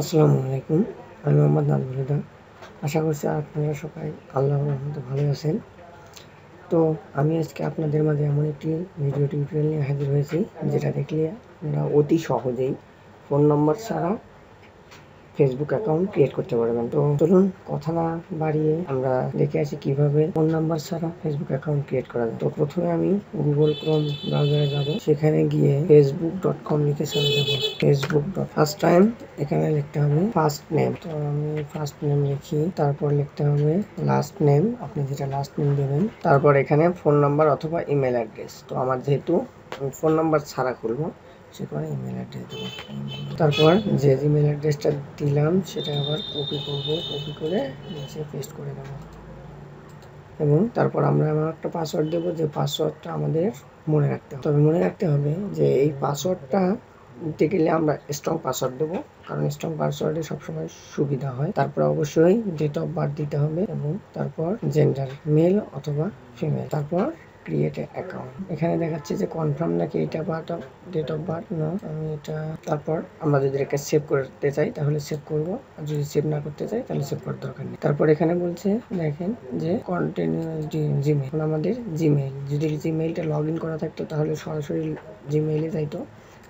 আসসালামু আলাইকুম। আমি মোহাম্মদ নাজমুল হুদা। আশা করছি আপনারা সবাই আল্লাহ রহমতে ভালো আছেন। তো আমি আজকে আপনাদের মাঝে এমন একটি ভিডিও টিউটোরিয়াল নিয়ে হাজির হয়েছি, যেটা দেখলে আপনারা অতি সহজেই ফোন নম্বর ছাড়া ফেসবুক অ্যাকাউন্ট ক্রিয়েট করতে পারবেন। তো চলুন, কথা না বাড়িয়ে আমরা দেখে আসি কীভাবে ফোন নাম্বার ছাড়া ফেসবুক অ্যাকাউন্ট ক্রিয়েট করা যায়। তো প্রথমে আমি গুগল ক্রোম ব্রাউজারে যাব। সেখানে গিয়ে ফেসবুক ডট কম লিখে চলে যাব। ফেসবুক ডট ফার্স্ট টাইম এখানে লিখতে হবে ফার্স্ট নেম তো আমি ফার্স্ট নেম লিখি, তারপর লিখতে হবে লাস্ট নেম আপনি যেটা লাস্ট নেম দেবেন, তারপর এখানে ফোন নাম্বার অথবা ইমেল অ্যাড্রেস তো আমার যেহেতু ফোন নাম্বার ছাড়া খুলবো সে করে ইমেল অ্যাড্রেস দেবো। তারপর যে ইমেল অ্যাড্রেসটা দিলাম, সেটা আবার কপি করব। কপি করে নিচে পেস্ট করে দেব এবং তারপর আমরা আমার একটা পাসওয়ার্ড দেবো যে পাসওয়ার্ডটা আমাদের মনে রাখতে হবে। তবে মনে রাখতে হবে যে এই পাসওয়ার্ডটা দিতে গেলে আমরা স্ট্রং পাসওয়ার্ড দেবো। কারণ স্ট্রং পাসওয়ার্ডে সবসময় সুবিধা হয়। তারপর অবশ্যই ডেট অফ বার্থ দিতে হবে এবং তারপর জেন্ডার মেল অথবা ফিমেল তারপর ক্রিয়েট অ্যাকাউন্ট এখানে দেখাচ্ছে যে কনফার্ম নাকি এটা বার্থ ডেট অফ বার্থ না আমি এটা তারপর আমরা যদি এটাকে সেভ করতে চাই, তাহলে সেভ করব। আর যদি সেভ না করতে চাই, তাহলে সেভ করার দরকার নেই। তারপর এখানে বলছে, দেখেন যে কন্টিনিউয়াস জিমেল আমাদের জিমেইল যদি জিমেইলটা লগ ইন করা থাকতো, তাহলে সরাসরি জিমেইলে যাইতো।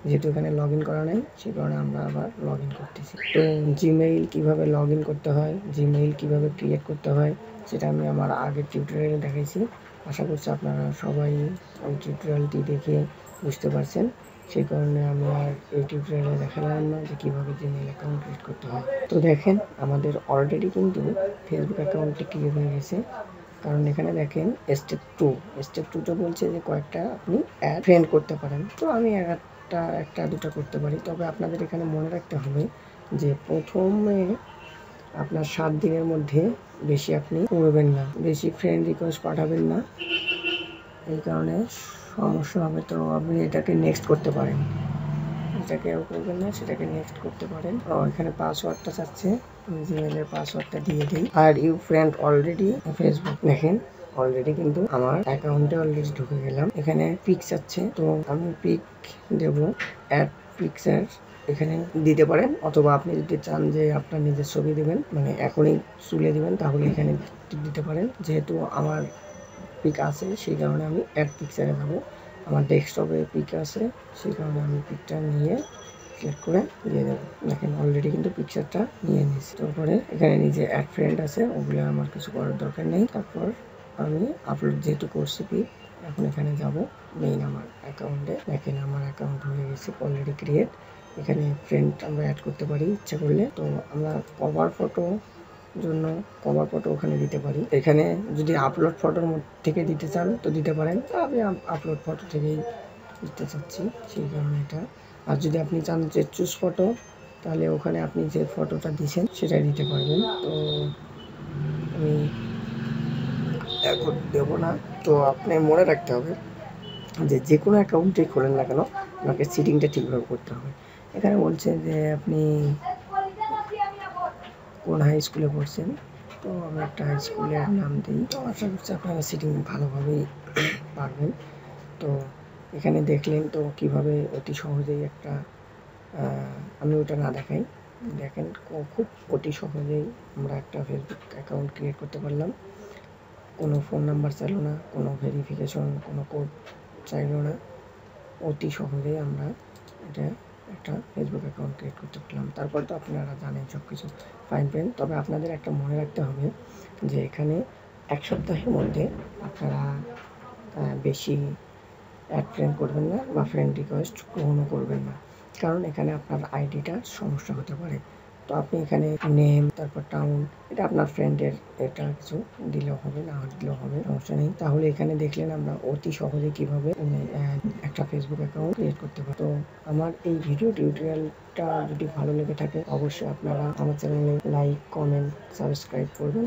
যেহেতু এখানে লগ ইন করা নেই, সেই কারণে আমরা আবার লগ ইন করতেছি। তো জিমেইল কীভাবে লগ ইন করতে হয় জিমেইল কীভাবে ক্রিয়েট করতে হয়, সেটা আমি আমার আগের টিউটোরিয়ালে দেখাইছি। আশা করছি আপনারা সবাই ওই টিউটোরিয়ালটি দেখে বুঝতে পারছেন। সেই কারণে আমি আর এই টিউটোরিয়ালে দেখালাম না যে কীভাবে জিমেইল অ্যাকাউন্ট ক্রিয়েট করতে হয়। তো দেখেন, আমাদের অলরেডি কিন্তু ফেসবুক অ্যাকাউন্টটি ক্রিয়েট হয়ে গেছে। কারণ এখানে দেখেন স্টেপ টু স্টেপ টুটা বলছে যে কয়েকটা আপনি ফ্রেন্ড করতে পারেন। তো আমি একটা একটা দুটো করতে পারি। তবে আপনাদের এখানে মনে রাখতে হবে যে প্রথমে আপনার সাত দিনের মধ্যে বেশি আপনি করবেন না, বেশি ফ্রেন্ড রিকোয়েস্ট পাঠাবেন না। এই কারণে সমস্যা হবে, তো আপনি এটাকে নেক্সট করতে পারেন। এটাকে করবেন না, সেটাকে নেক্সট করতে পারেন। ও, এখানে পাসওয়ার্ডটা চাচ্ছে জিমেলের পাসওয়ার্ডটা দিয়ে দিই। আর ইউ ফ্রেন্ড অলরেডি ফেসবুক দেখেন অলরেডি কিন্তু আমার অ্যাকাউন্টে অলরেডি ঢুকে গেলাম। এখানে পিক চাচ্ছে তো আমি পিক দেব অ্যাড পিকচার এখানে দিতে পারেন। অথবা আপনি যদি চান যে আপনার নিজের ছবি দেবেন মানে এখনই তুলে দেবেন, তাহলে এখানে দিতে পারেন। যেহেতু আমার পিক আছে, সেই কারণে আমি অ্যাড পিকচারে যাব আমার ডেস্কটপে পিক আছে, সেই কারণে আমি পিকটা নিয়ে সিলেক্ট করে দিয়ে দেবো। দেখেন অলরেডি কিন্তু পিকচারটা নিয়ে নিয়েছি। তারপরে এখানে নিজে অ্যাড ফ্রেন্ড আছে, ওগুলো আমার কিছু করার দরকার নেই। তারপর আমি আপলোড যেহেতু করছি পিক এখন এখানে যাব মেইন আমার অ্যাকাউন্টে দেখেন, আমার অ্যাকাউন্ট হয়ে গেছে অলরেডি ক্রিয়েট এখানে ফ্রেন্ড আমরা অ্যাড করতে পারি, ইচ্ছা করলে। তো আমরা কভার ফটো জন্য কভার ফটো ওখানে দিতে পারি। এখানে? যদি আপলোড ফটোর থেকে দিতে চান তো দিতে পারেন। তো আমি আপলোড ফটো থেকেই দিতে চাচ্ছি সেই কারণে এটা। আর যদি আপনি চান যে চুজ ফটো তাহলে ওখানে আপনি যে ফটোটা দিছেন সেটাই দিতে পারবেন। তো আমি এখন দেব না। তো আপনি মনে রাখতে হবে যে যে কোনো অ্যাকাউন্টেই খোলেন না কেন আপনাকে সিটিংটা ঠিকভাবে করতে হবে। এখানে বলছে যে আপনি কোন হাই স্কুলে পড়ছেন? তো আমি একটা হাই স্কুলের নাম দিই। তো আশা করছি আপনারা সিটিং ভালোভাবেই পারবেন। তো এখানে দেখলেন তো কীভাবে অতি সহজেই একটা আমি ওটা না দেখাই। দেখেন খুব অতি সহজেই আমরা একটা ফেসবুক অ্যাকাউন্ট ক্রিয়েট করতে পারলাম। কোনো ফোন নাম্বার চাইলো না, কোনো ভেরিফিকেশন কোনো কোড চাইলো না। অতি সহজেই আমরা এটা একটা ফেসবুক অ্যাকাউন্ট ক্রিয়েট করতে পারলাম। তারপর তো আপনারা জানেন সব কিছু ফাইন পেন তবে আপনাদের একটা মনে রাখতে হবে যে এখানে এক সপ্তাহের মধ্যে আপনারা বেশি অ্যাড ফ্রেন্ড করবেন না বা ফ্রেন্ড রিকোয়েস্ট গ্রহণও করবেন না। কারণ এখানে আপনার আইডিটা সমস্যা হতে পারে। তো আপনি এখানে নেম তারপর টাউন এটা আপনার ফ্রেন্ডের এটা কিছু দিলেও হবে, না দিলেও হবে, সমস্যা নেই। তাহলে এখানে দেখলেন আমরা অতি সহজে কীভাবে একটা ফেসবুক অ্যাকাউন্ট ক্রিয়েট করতে পারি তো আমার এই ভিডিও টিউটোরিয়ালটা যদি ভালো লেগে থাকে, অবশ্যই আপনারা আমার চ্যানেলে লাইক কমেন্ট সাবস্ক্রাইব করবেন।